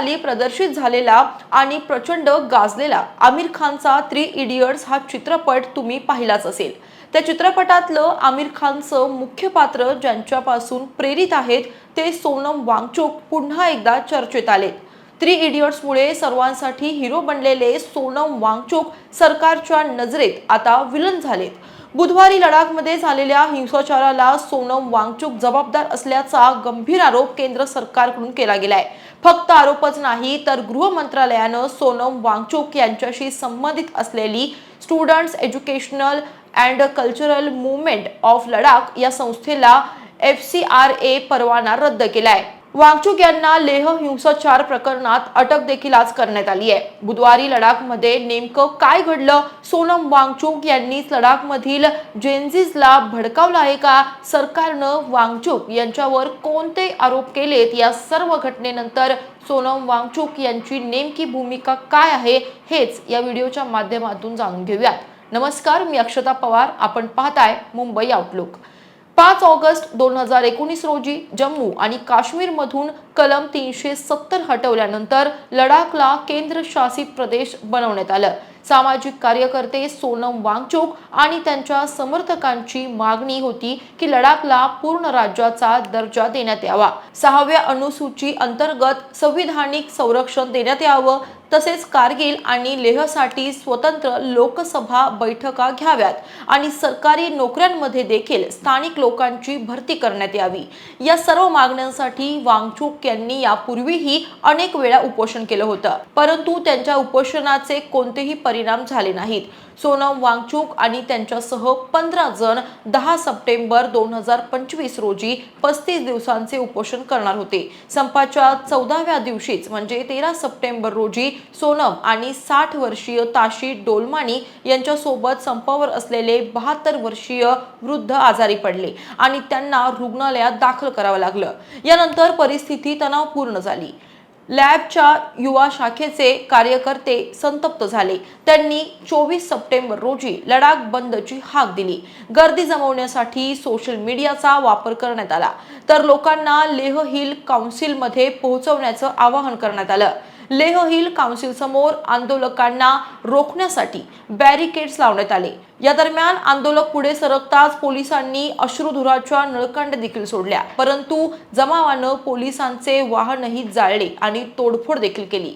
साली प्रदर्शित झालेला आणि प्रचंड गाजलेला आमिर खानचा थ्री इडियट्स हा चित्रपट तुम्ही पाहिलाच असेल. त्या चित्रपटातलं आमिर खानचं मुख्य पात्र ज्यांच्यापासून प्रेरित आहेत ते सोनम वांगचोक पुन्हा एकदा चर्चेत आलेत. थ्री इडियट्समुळे सर्वांसाठी हिरो बनलेले सोनम वांगचोक सरकारच्या नजरेत आता विलन झालेत. बुधवारी लडाखमध्ये झालेल्या हिंसाचाराला सोनम वांगचुक जबाबदार असल्याचा गंभीर आरोप केंद्र सरकारकडून केला गेलाय. फक्त आरोपच नाही तर गृह मंत्रालयानं सोनम वांगचुक यांच्याशी संबंधित असलेली students educational and cultural movement of Ladakh या संस्थेला एफ सी आर ए परवाना रद्द केलाय. वांगचुक यांना लेह हिंसाचार प्रकरणात अटक देखील आज करण्यात आली आहे. बुधवारी लडाखमध्ये नेमकं काय घडलं? सोनम वांगचुक यांनीच लडाखमधील जेन्झीजला भडकावलं आहे का? सरकारनं वांगचुक यांच्यावर कोणते आरोप केलेत? या सर्व घटनेनंतर सोनम वांगचुक यांची नेमकी भूमिका काय आहे? हेच या व्हिडिओच्या माध्यमातून जाणून घेऊयात. नमस्कार मी अक्षता पवार. आपण पाहताय मुंबई आउटलुक पाच ऑगस्ट दोन हजार एकोणीस रोजी जम्मू आणि काश्मीरमधून कलम तीनशे सत्तर हटवल्यानंतर लडाखला केंद्रशासित प्रदेश बनवण्यात आलं. सामाजिक कार्यकर्ते सोनम वांगचोक आणि त्यांच्या समर्थकांची मागणी होती की लडाखला पूर्ण राज्याचा दर्जा देण्यात यावा. सहाव्या अनुसूची अंतर्गत संविधानिक संरक्षण देण्यात यावं तसेच कारगिल आणि लेहसाठी स्वतंत्र लोकसभा बैठका घ्याव्यात आणि सरकारी नोकऱ्यांमध्ये देखील स्थानिक लोकांची भरती करण्यात यावी. या सर्व मागण्यांसाठी वांगचुक यांनी यापूर्वीही अनेक वेळा उपोषण केलं होतं. परंतु त्यांच्या उपोषणाचे कोणतेही परिणाम झाले नाहीत. सोनम वांगचुक आणि त्यांच्यासह पंधरा जण दहा सप्टेंबर दोन हजार पंचवीस रोजी पस्तीस दिवसांचे उपोषण करणार होते. संपाच्या चौदाव्या दिवशीच म्हणजे तेरा सप्टेंबर रोजी सोनम आणि साठ वर्षीय ताशी डोलमानी यांच्यासोबत संपावर असलेले बहात्तर वर्षीय वृद्ध आजारी पडले आणि त्यांना रुग्णालयात दाखल करावं लागलं. यानंतर परिस्थिती तणावपूर्ण झाली. लॅबच्या युवा शाखेचे कार्यकर्ते संतप्त झाले. त्यांनी चोवीस सप्टेंबर रोजी लडाख बंदची हाक दिली. गर्दी जमवण्यासाठी सोशल मीडियाचा वापर करण्यात आला. तर लोकांना लेह हिल काउन्सिलमध्ये पोहोचवण्याचं आवाहन करण्यात आलं. लेह हिल काउन्सिल समोर आंदोलकांना रोखण्यासाठी बॅरिकेड्स लावण्यात आले. या दरम्यान आंदोलक पुढे सरकताच पोलिसांनी अश्रुधुराच्या नळकांड देखील सोडल्या. परंतु जमावानं पोलिसांचे वाहनही जाळले आणि तोडफोड देखील केली.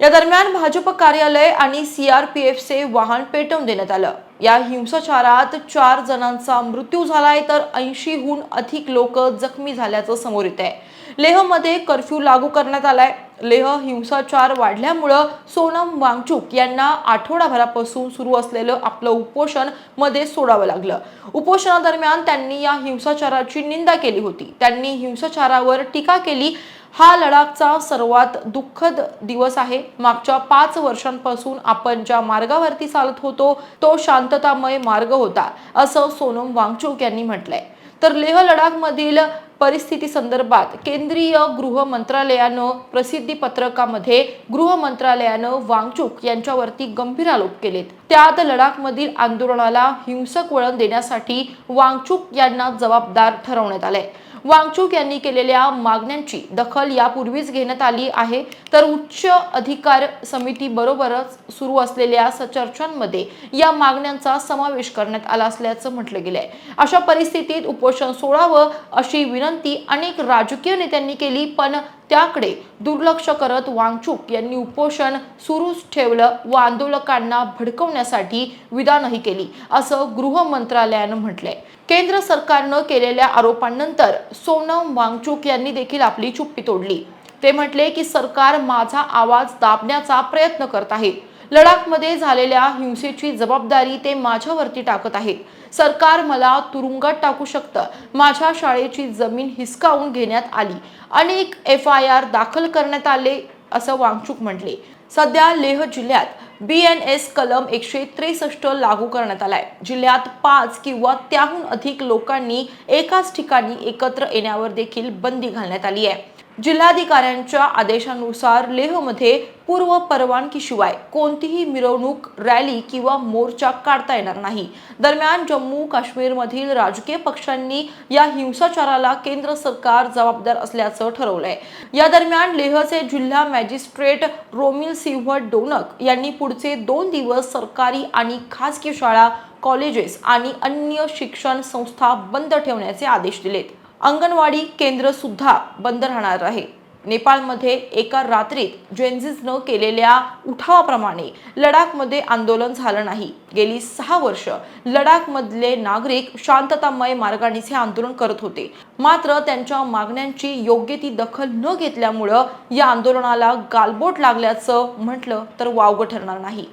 या दरम्यान भाजप कार्यालय आणि सीआरपीएफचे वाहन पेटवून देण्यात आलं. या हिंसाचारात चार जणांचा मृत्यू झालाय तर ऐंशीहून अधिक लोक जखमी झाल्याचं समोर येत आहे लेहमध्ये कर्फ्यू लागू करण्यात आलाय. लेह हिंसाचार वाढल्यामुळं सोनम वांगचुक यांना आठवडाभरापासून सुरू असलेलं आपलं उपोषणमध्ये सोडावं लागलं. उपोषणादरम्यान त्यांनी या हिंसाचाराची निंदा केली होती. त्यांनी हिंसाचारावर टीका केली हा लडाखचा सर्वात दुःखद दिवस आहे. मागच्या पाच वर्षांपासून आपण ज्या मार्गावरती चालत होतो तो शांततामय मार्ग होता असं सोनम वांगचुक यांनी म्हटलंय. तर लेह लडाखमधील परिस्थिती संदर्भात केंद्रीय गृह मंत्रालयानं प्रसिद्धी पत्रकामध्ये गृह मंत्रालयानं वांगचुक यांच्यावरती गंभीर आरोप केलेत. त्यात लडाखमधील आंदोलनाला हिंसक वळण देण्यासाठी वांगचुक यांना जबाबदार ठरवण्यात आलंय. वांगचूक यांनी केलेल्या मागण्यांची दखल यापूर्वीच घेण्यात आली आहे. तर उच्च अधिकार समिती बरोबरच सुरू असलेल्या चर्चांमध्ये या मागण्यांचा समावेश करण्यात आला असल्याचं म्हटलं गेलंय. अशा परिस्थितीत उपोषण सोडावं अशी विनंती अनेक राजकीय नेत्यांनी केली पण त्याकडे दुर्लक्ष करत वांगचुक यांनी उपोषण सुरूच ठेवलं व आंदोलकांना भडकवण्यासाठी विधानही केली असं गृह मंत्रालयानं म्हटलंय. केंद्र सरकारनं केलेल्या आरोपांनंतर सोनम वांगचुक यांनी देखील आपली चुप्पी तोडली. ते म्हटले की सरकार माझा आवाज दाबण्याचा प्रयत्न करत आहे. लडाखमध्ये झालेल्या हिंसेची जबाबदारी ते माझ्यावरती टाकत आहेत. सरकार मला तुरुंगात टाकू शकतं. माझ्या शाळेची जमीन हिसकावून घेण्यात आली. अनेक एफ आय आर दाखल करण्यात आले असं वांगचूक म्हटले. सध्या लेह जिल्ह्यात बी एन एस कलम एकशे त्रेसष्ट लागू करण्यात आलाय. जिल्ह्यात पाच किंवा त्याहून अधिक लोकांनी एकाच ठिकाणी एकत्र येण्यावर देखील बंदी घालण्यात आली आहे. जिल्हाधिकाऱ्यांच्या आदेशानुसार लेहमध्ये पूर्व परवानगीशिवाय कोणतीही मिरवणूक रॅली किंवा मोर्चा काढता येणार नाही. दरम्यान जम्मू काश्मीरमधील राजकीय पक्षांनी या हिंसाचाराला केंद्र सरकार जबाबदार असल्याचं ठरवलंय. या दरम्यान लेहचे जिल्हा मॅजिस्ट्रेट रोमिल सिंह डोनक यांनी पुढचे दोन दिवस सरकारी आणि खासगी शाळा कॉलेजेस आणि अन्य शिक्षण संस्था बंद ठेवण्याचे आदेश दिलेत. अंगणवाडी केंद्र सुद्धा बंद राहणार आहे. नेपाळमध्ये एका रात्रीत जेन्झिसनं केलेल्या उठावाप्रमाणे लडाखमध्ये आंदोलन झालं नाही. गेली सहा वर्ष लडाखमधले नागरिक शांततामय मार्गानेच हे आंदोलन करत होते. मात्र त्यांच्या मागण्यांची योग्य ती दखल न घेतल्यामुळं या आंदोलनाला गालबोट लागल्याचं म्हटलं तर वावगं ठरणार नाही.